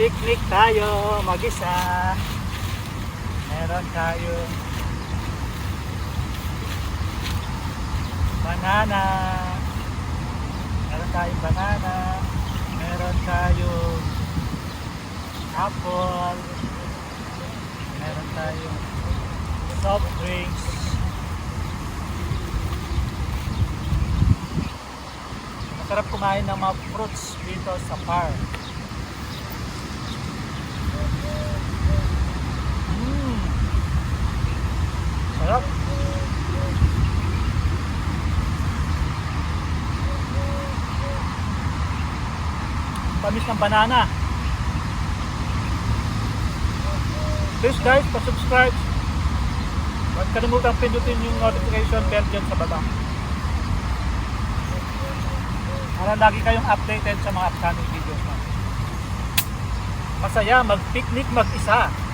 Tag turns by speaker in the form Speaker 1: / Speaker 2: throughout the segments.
Speaker 1: Picnic tayo, mag-isa. Meron tayo banana. Meron tayong banana. Meron tayong apple. Meron tayong soft drinks. Masarap kumain ng mga fruits dito sa park. Sarap. Pamis ng banana. Please guys, pa-subscribe. Huwag kalimutan pindutin yung notification bell dyan sa baba. Para lagi kayong updated sa mga upcoming videos natin. Masaya mag-picnic mag-isa.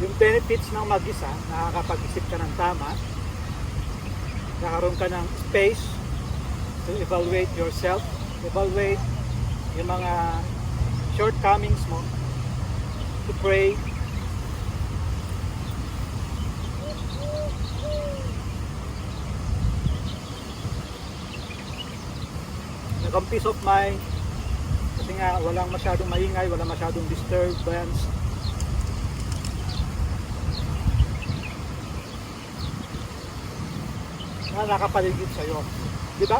Speaker 1: Yung benefits ng mag-isa, nakakapag-isip ka ng tama, nakaroon ka ng space to evaluate yourself, evaluate yung mga shortcomings mo, to pray, nagang peace of mind, kasi nga walang masyadong maingay, walang masyadong disturbance, na nakapaligid sa'yo. Di ba?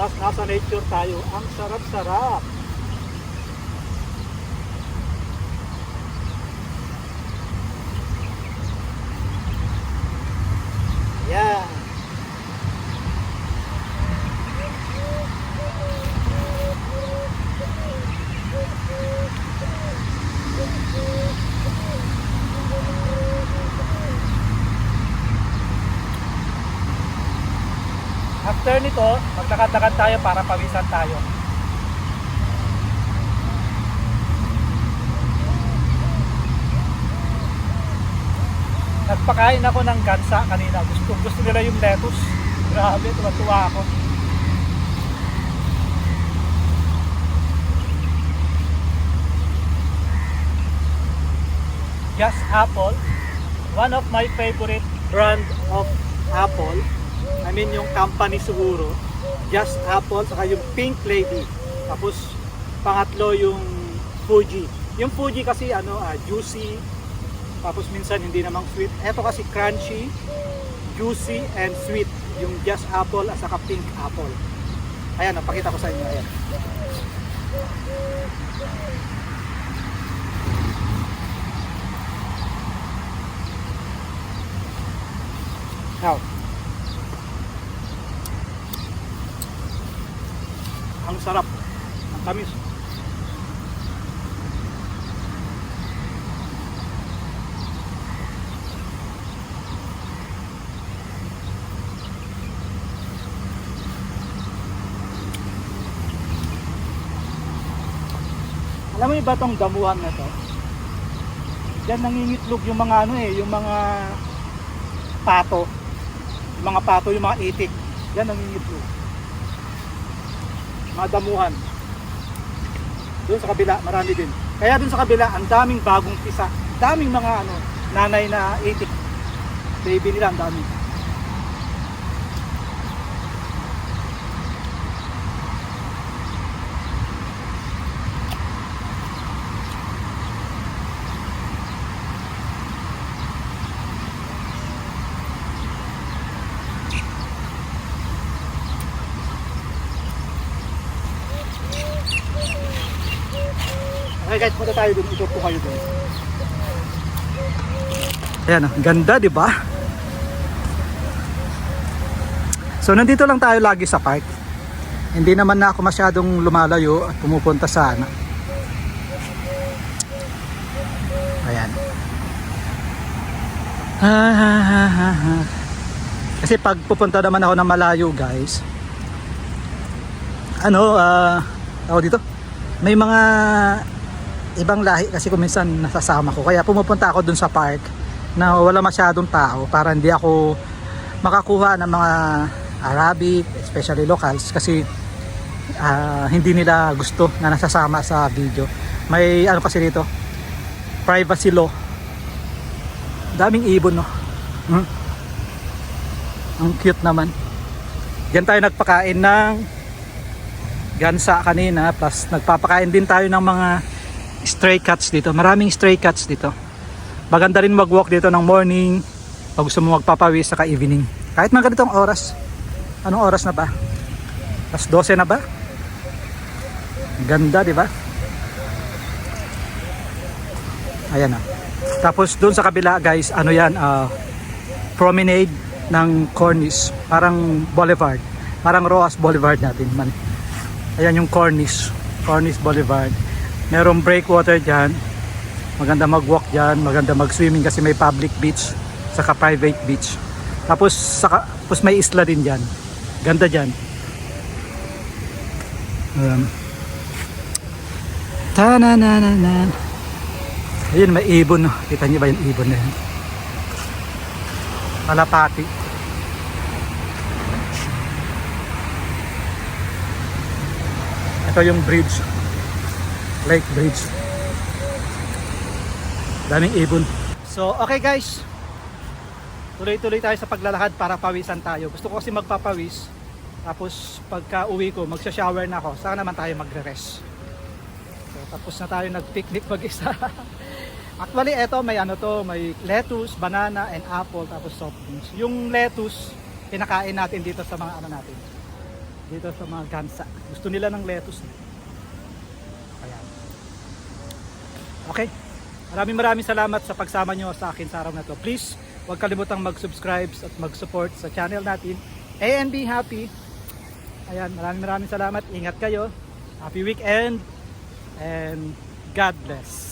Speaker 1: Tapos nasa nature tayo. Ang sarap-sarap. After nito, magkakatakan tayo para pawisan tayo. Nagpakain ako ng gansa kanina. Gusto, gusto nila yung lettuce. Grabe, tuwa-tuwa ako. Just Apple. One of my favorite brand of apple. I mean yung company siguro. Just Apple, saka yung Pink Lady. Tapos pangatlo yung Fuji. Yung Fuji kasi ano, ah, juicy. Tapos minsan hindi namang sweet. Ito kasi crunchy, juicy, and sweet. Yung Just Apple at saka Pink Apple. Ayan, napakita ko sa inyo. Ayan. Now, sarap, ang tamis. Alam mo yung batong damuhan na to? Diyan nangingitlog yung mga ano eh, yung mga pato. Yung mga pato, yung mga itik. Yan nangingitlog. Mga damuhan. Doon sa kabila, marami din. Kaya doon sa kabila, ang daming bagong pisa. Daming mga ano, nanay na itik. Baby nila, ang dami. Okay guys, punta tayo dun. Ito po kayo dun. Ayan, ang ganda, di ba? So, nandito lang tayo lagi sa park. Hindi naman na ako masyadong lumalayo at pumupunta sa. Ah, ha, ha, ha, ha. Kasi pag pupunta naman ako ng malayo guys, ano, ah, ako dito, may mga ibang lahi kasi kung minsan nasasama ko. Kaya pumupunta ako dun sa park na wala masyadong tao para hindi ako makakuha ng mga Arabic, especially locals kasi ah, hindi nila gusto na nasasama sa video. May ano kasi dito, privacy law. Daming ibon no. Hmm? Ang cute naman. Diyan tayo nagpakain ng gansa kanina plus nagpapakain din tayo ng mga stray cats dito. Maraming stray cats dito. Maganda rin mag-walk dito ng morning pag gusto mo magpapawis saka evening. Kahit mga ganitong oras. Anong oras na ba? Alas 12 na ba? Ganda, di ba? Ayan na. Tapos doon sa kabila guys, ano yan, ah, promenade ng Cornish. Parang boulevard. Parang Roas Boulevard natin man. Ayan yung Cornish. Cornish Boulevard. Merong breakwater dyan. Maganda mag-walk dyan. Maganda mag-swimming kasi may public beach. Saka private beach. Tapos, saka, tapos may isla din dyan. Ganda dyan. Um, Ta-na-na-na-na. Ayun, may ibon. no. Kita niyo ba yung ibon na yun? Kalapati. Ito yung bridge. Lake Bridge. Daming ibon. So, okay guys. Tuloy-tuloy tayo sa paglalakad para pawisan tayo. Gusto ko kasi magpapawis. Tapos pagka uwi ko, magsha-shower na ako. Saka naman tayo magre-rest. So, tapos na tayo nag-picnic mag-isa. Actually, eto may ano to, may lettuce, banana, and apple, tapos soft drinks. Yung lettuce, pinakain natin dito sa mga ano natin. Dito sa mga gansa. Gusto nila ng lettuce. Ayan. Okay. Maraming maraming salamat sa pagsama nyo sa akin sa araw na to. Please, huwag kalimutang mag-subscribe at mag-support sa channel natin. And be happy. Ayan, maraming maraming salamat. Ingat kayo. Happy weekend. And God bless.